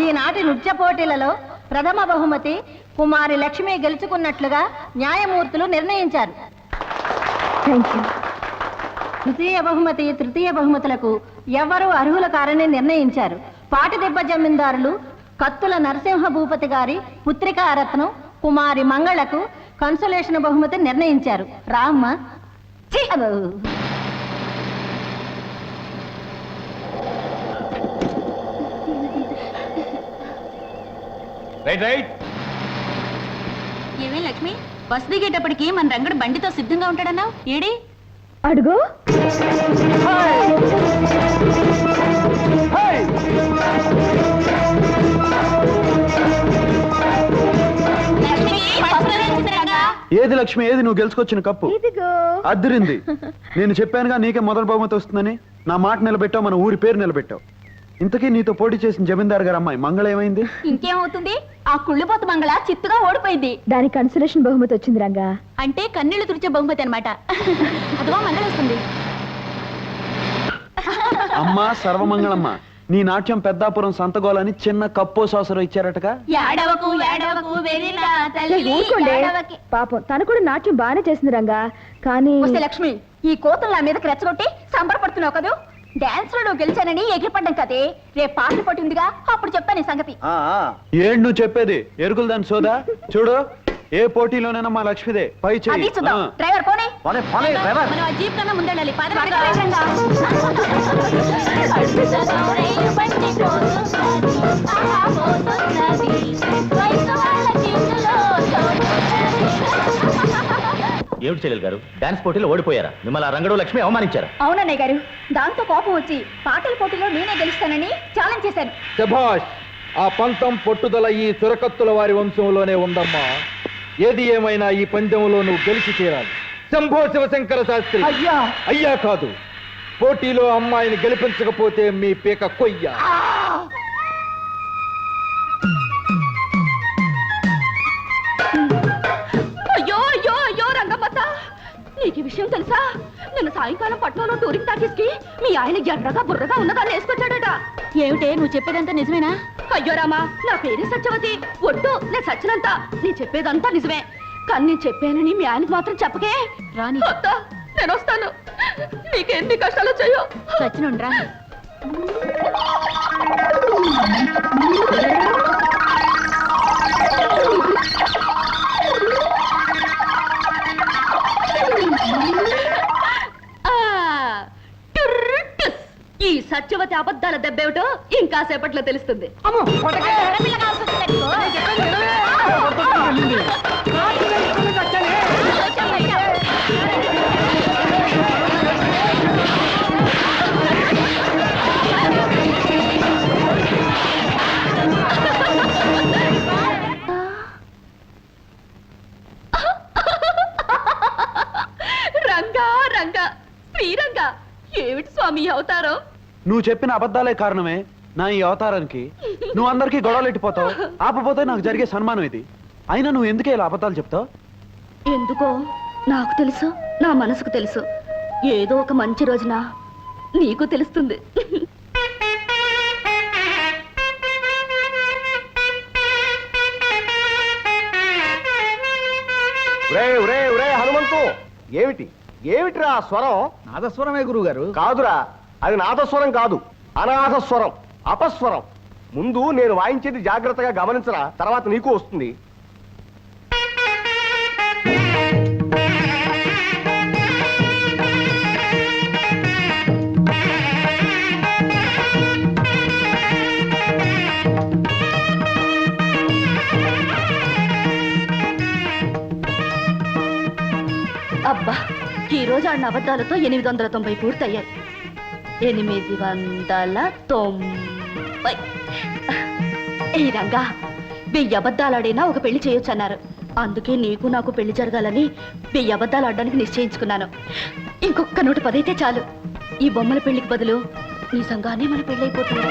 ఈనాటి నృత్య పోటీలలో ప్రథమ బహుమతి కుమారి లక్ష్మి గెలుచుకున్నట్లుగా న్యాయమూర్తులు నిర్ణయించారు. ద్వితీయ బహుమతి తృతీయ బహుమతులకు ఎవరు అర్హుల కారని నిర్ణయించారు. పాటిదెబ్బ జమీందారులు కత్తుల నరసింహ భూపతి గారి పుత్రికా రత్నం కుమారి మంగళకు కన్సలేషన్ బహుమతి నిర్ణయించారు. రామ్మ. రైట్ రైట్ ఏమే లక్ష్మి? బస్ దిగేటప్పటికి మన రంగడు బండితో సిద్ధంగా ఉంటాడన్నావు ఏడి? అడుగు. ఏది లక్ష్మి ఏది నువ్వు గెలుచుకొచ్చిన కప్పు? ఇదిగో. అద్దరింది. నేను చెప్పానుగా నీకే మొదటి బహుమతి వస్తుందని. నా మాట నిలబెట్టావు మన ఊరి పేరు నిలబెట్టావు. ఇంతకీ నీతో పోటీ చేసిన జమీందార్ గారు అమ్మాయి మంగళ ఏమైంది? ఇంకేమవుతుంది? ఆ కుళ్ళిపోత మంగళ చిత్తుగా ఓడిపోయింది. దానికి కన్సలేషన్ బహుమతి వచ్చింది రంగా. అంటే కన్నీళ్ళు తుడిచే బహుమతి అనమాట అదిగో మంగళ వస్తుంది. అమ్మా సర్వమంగళమ్మ నీ నాట్యం పెద్దాపురం సంతగోలని చిన్న కప్పో సాసరం ఇచ్చారటగా? ఏడవకు ఏడవకు వెరిలా తల్లి ఊరుకోండి. ఏడవకి. పాపం తను కూడా నాట్యం బాగానే చేసింది రంగా. కానీ వస్తే లక్ష్మి ఈ కోతులు నా మీదకి రెచ్చగొట్టి సంబరపడుతున్నావు కదూ? డాన్స్లో నువ్వు గెలిచానని ఎగిరిపడ్డం కదే. రేపు పాటలు పట్టి ఉందిగా అప్పుడు చెప్తాను ఈ సంగతి. ఏంటి నువ్వు చెప్పేది? ఎరుకులు దాని సోదా? చూడు ఏ పోటీలోనైనా మా లక్ష్మిదే. పై ఆ. డ్రైవర్ పోనీ. పోనీ, పోనీ, డ్రైవర్. మనం ఆ జీప్ కన్నా ముందెళ్ళాలి పద ఏమిటి చెల్లెలు గారు? డాన్స్ పోటీలో ఓడిపోయారా? మిమ్మల్ని ఆ రంగడు లక్ష్మి అవమానించారా? అవునన్నయ్య గారు. దాంతో కోపం వచ్చి పాటల పోటీలో నేనే గెలుస్తానని ఛాలెంజ్ చేశాను శభాష్ ఆ పంతం పట్టుదల ఈ చురకత్తుల వారి వంశంలోనే ఉందమ్మా. ఏది ఏమైనా ఈ పందెంలో నువ్వు గెలిచి తీరాలి శంభో శివశంకర శాస్త్రి. అయ్యా. అయ్యా కాదు. పోటీలో అమ్మాయిని గెలిపించకపోతే మీ పీక కొయ్య. విషయం తెలుసా? నిన్న సాయంకాలం పట్నంలో టూరింగ్ టాకీస్కి మీ ఆయన ఎర్రగా బుర్రగా ఉన్నదాన్ని వేసుకొచ్చాడట. ఏమిటే నువ్వు చెప్పేదంతా నిజమేనా? అయ్యో రామా నా పేరు సత్యవతి. ఒట్టు నేను సచ్చినంత. నీ చెప్పేదంతా నిజమే. కానీ నేను చెప్పానని మీ ఆయనకు మాత్రం చెప్పకే. రాని నేను వస్తాను. నీకెన్ని కష్టాలు వచ్చాయో. సచ్చినుండ్రా అబద్ధాల దెబ్బేమిటో ఇంకా సేపట్లో తెలుస్తుంది రంగా రంగా శ్రీరంగా ఏమిటి స్వామి అవతారం? నువ్వు చెప్పిన అబద్ధాలే కారణమే నా ఈ అవతారానికి. నువ్వు అందరికీ గొడవలు ఎట్టిపోతావు? ఆపపోతే నాకు జరిగే సన్మానం ఇది. అయినా నువ్వు ఎందుకే ఇలా అబద్ధాలు చెప్తావు? ఎందుకో? నాకు తెలుసు. నా మనసుకు తెలుసు. ఏదో ఒక మంచి రోజున నీకు తెలుస్తుంది. రే రే రే హనుమంతు! ఏమిటి? ఏమిటిరా ఆ స్వరం? నాదస్వరమే గురువు గారు కాదురా. అది నాదస్వరం కాదు అనాథస్వరం అపస్వరం. ముందు నేను వాయించేది జాగ్రత్తగా గమనించరా తర్వాత నీకు వస్తుంది. అబ్బా ఈ రోజు ఆడిన అబద్ధాలతో ఎనిమిది వందల తొంభై పూర్తయ్యాయి. ఎనిమిది వందల తొంభై. ఈ రంగా వెయ్యి అబద్ధాలాడైనా ఒక పెళ్ళి చేయొచ్చు అన్నారు అందుకే నీకు నాకు పెళ్ళి జరగాలని వెయ్యి అబద్ధాలు ఆడడానికి నిశ్చయించుకున్నాను. ఇంకొక నూట పదైతే చాలు. ఈ బొమ్మల పెళ్ళికి బదులు నిజంగానే మన పెళ్ళైపోతుంది.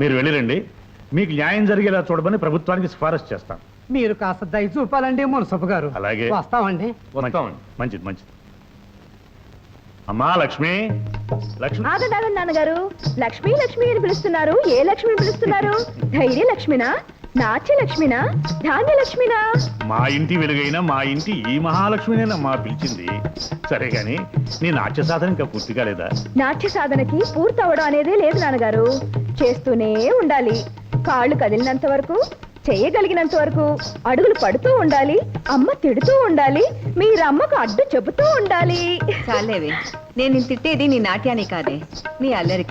మీరు వెళ్ళిరండి. మీకు న్యాయం జరిగేలా చూడమని ప్రభుత్వానికి సిఫారసు చేస్తాం. మీరు కాస్త దయ చూపాలండి మునసబు గారు. అలాగే. వస్తామండి. వస్తామండి. మంచిది మంచిది. అమ్మా లక్ష్మి. లక్ష్మి. ఆగండి ఆగండి నాన్నగారు. లక్ష్మి లక్ష్మి అని పిలుస్తున్నారు. ఏ లక్ష్మి పిలుస్తున్నారు? ధైర్య లక్ష్మినా? నాట్య లక్ష్మినా? ధాన్య లక్ష్మినా? మా ఇంటి వెలుగైన మా ఇంటి ఈ మహాలక్ష్మినేనా మా పిలిచింది. సరే గాని నీ నాట్య సాధన ఇంకా పూర్తి కాలేదా? నాట్య సాధనకి పూర్తవడం అనేదే లేదు నాన్నగారు. చేస్తూనే ఉండాలి. కాళ్ళు కదిలినంత వరకు చేయగలిగినంత వరకు అడుగులు పడుతూ ఉండాలి అమ్మ తిడుతూ ఉండాలి మీరు అమ్మకు అడ్డు చెబుతూ ఉండాలి. చాలేవే. నేను తిట్టేది నీ నాట్యాన్ని కాదే నీ అల్లరి